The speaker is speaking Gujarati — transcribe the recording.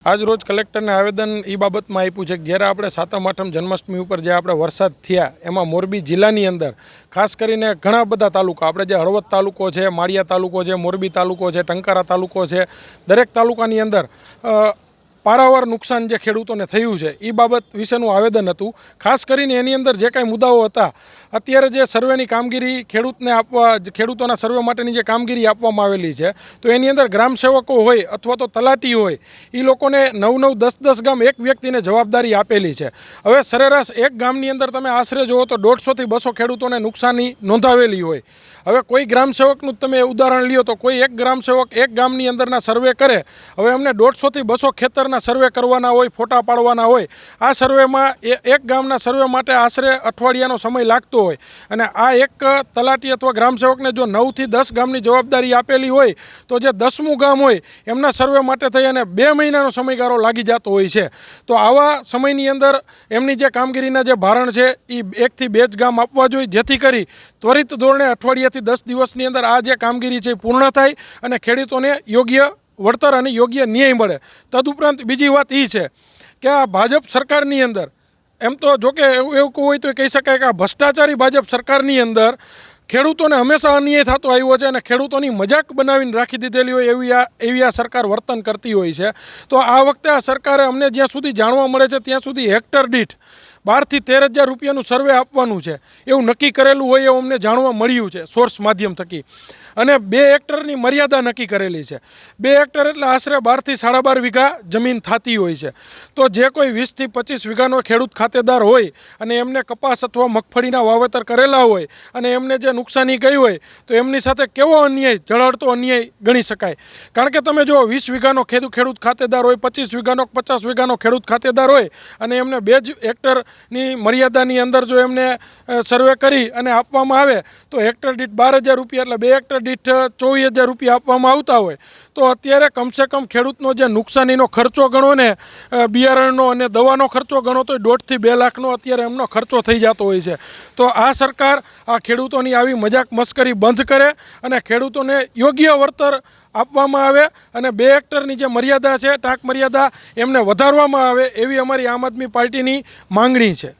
આજ રોજ કલેક્ટરને આવેદન એ બાબતમાં આપ્યું છે કે જ્યારે આપણે સાતમ, આઠમ જન્માષ્ટમી ઉપર જે આપણે વરસાદ થયા, એમાં મોરબી જિલ્લાની અંદર, ખાસ કરીને ઘણા બધા તાલુકા, આપણે જે હળવદ તાલુકો છે, માળિયા તાલુકો છે, મોરબી તાલુકો છે, ટંકારા તાલુકો છે, દરેક તાલુકાની અંદર પારાવાર નુકસાન જે ખેડૂતોને થયું છે એ બાબત વિશેનું આવેદન હતું. ખાસ કરીને એની અંદર જે કાંઈ મુદ્દાઓ હતા, અત્યારે જે સર્વેની કામગીરી ખેડૂતને આપવા ખેડૂતોના સર્વે માટેની જે કામગીરી આપવામાં આવેલી છે, તો એની અંદર ગ્રામ સેવકો હોય અથવા તો તલાટી હોય એ લોકોને નવ નવ દસ દસ ગામ એક વ્યક્તિને જવાબદારી આપેલી છે. હવે સરેરાશ એક ગામની અંદર તમે આશરે જુઓ તો દોઢસોથી બસો ખેડૂતોને નુકસાની નોંધાવેલી હોય. હવે કોઈ ગ્રામ સેવકનું જ તમે ઉદાહરણ લ્યો તો કોઈ એક ગ્રામ સેવક એક ગામની અંદરના સર્વે કરે, હવે અમને દોઢસોથી બસો ખેતરના સર્વે કરવાના હોય, ફોટા પાડવાના હોય, આ સર્વેમાં એક ગામના સર્વે માટે આશરે અઠવાડિયાનો સમય લાગતો હોય. અને આ એક તલાટી અથવા ગ્રામ સેવકને જો નવથી દસ ગામની જવાબદારી આપેલી હોય, તો જે દસમું ગામ હોય, એમના સર્વે માટે થઈ અને બે મહિનાનો સમયગાળો લાગી જતો હોય છે. તો આવા સમયની અંદર એમની જે કામગીરીના જે ભારણ છે, એ એકથી બે જ ગામ આપવા જોઈએ, જેથી કરી ત્વરિત ધોરણે અઠવાડિયાથી દસ દિવસની અંદર આ જે કામગીરી છે પૂર્ણ થાય અને ખેડૂતોને યોગ્ય વળતર અને યોગ્ય ન્યાય મળે. તદુપરાંત બીજી વાત એ છે કે આ ભાજપ સરકારની અંદર, એમ તો જોકે એવું એવું હોય તો કહી શકાય કે આ ભ્રષ્ટાચારી ભાજપ સરકારની અંદર ખેડૂતોને હંમેશા અન્યાય થતો આવ્યો છે અને ખેડૂતોની મજાક બનાવીને રાખી દીધેલી હોય એવી આ એવી આ સરકાર વર્તન કરતી હોય છે. તો આ વખતે આ સરકારે અમને જ્યાં સુધી જાણવા મળે છે ત્યાં સુધી હેક્ટર દીઠ બારથી તેર હજાર રૂપિયાનું સર્વે આપવાનું છે. એવું નક્કી કરેલું હોય એવું અમને જાણવા મળ્યું છે સોર્સ માધ્યમ થકી. અને બે હેક્ટરની મર્યાદા નક્કી કરેલી છે. બે હેક્ટર એટલે આશરે બારથી સાડા બાર વીઘા જમીન થતી હોય છે. તો જે કોઈ વીસથી પચીસ વીઘાનો ખેડૂત ખાતેદાર હોય અને એમને કપાસ અથવા મગફળીના વાવેતર કરેલા હોય અને એમને જે નુકસાની ગઈ હોય, તો એમની સાથે કેવો અન્યાય ઝળહળતો અન્યાય ગણી શકાય? કારણ કે તમે જો વીસ વીઘાનો ખેડૂત ખેડૂત ખાતેદાર હોય, પચીસ વીઘાનો, પચાસ વીઘાનો ખેડૂત ખાતેદાર હોય અને એમને બે જ હેક્ટરની મર્યાદાની અંદર જો એમને સર્વે કરી અને આપવામાં આવે, તો હેક્ટર દીઠ બાર હજાર રૂપિયા એટલે બે હેક્ટર દીઠ ચોવીસ હજાર રૂપિયા આપવામાં આવતા હોય, તો અત્યારે કમસે કમ ખેડૂતનો જે નુકસાનીનો ખર્ચો ગણો ને બિયારણનો અને દવાનો ખર્ચો ગણો, તો દોઢથી બે લાખનો અત્યારે એમનો ખર્ચો થઈ જતો હોય છે. તો આ સરકાર આ ખેડૂતોની આવી મજાક મસ્કરી બંધ કરે અને ખેડૂતોને યોગ્ય વળતર આપવામાં આવે અને બે હેક્ટરની જે મર્યાદા છે, ટાંક મર્યાદા એમને વધારવામાં આવે, એવી અમારી આમ આદમી પાર્ટીની માંગણી છે.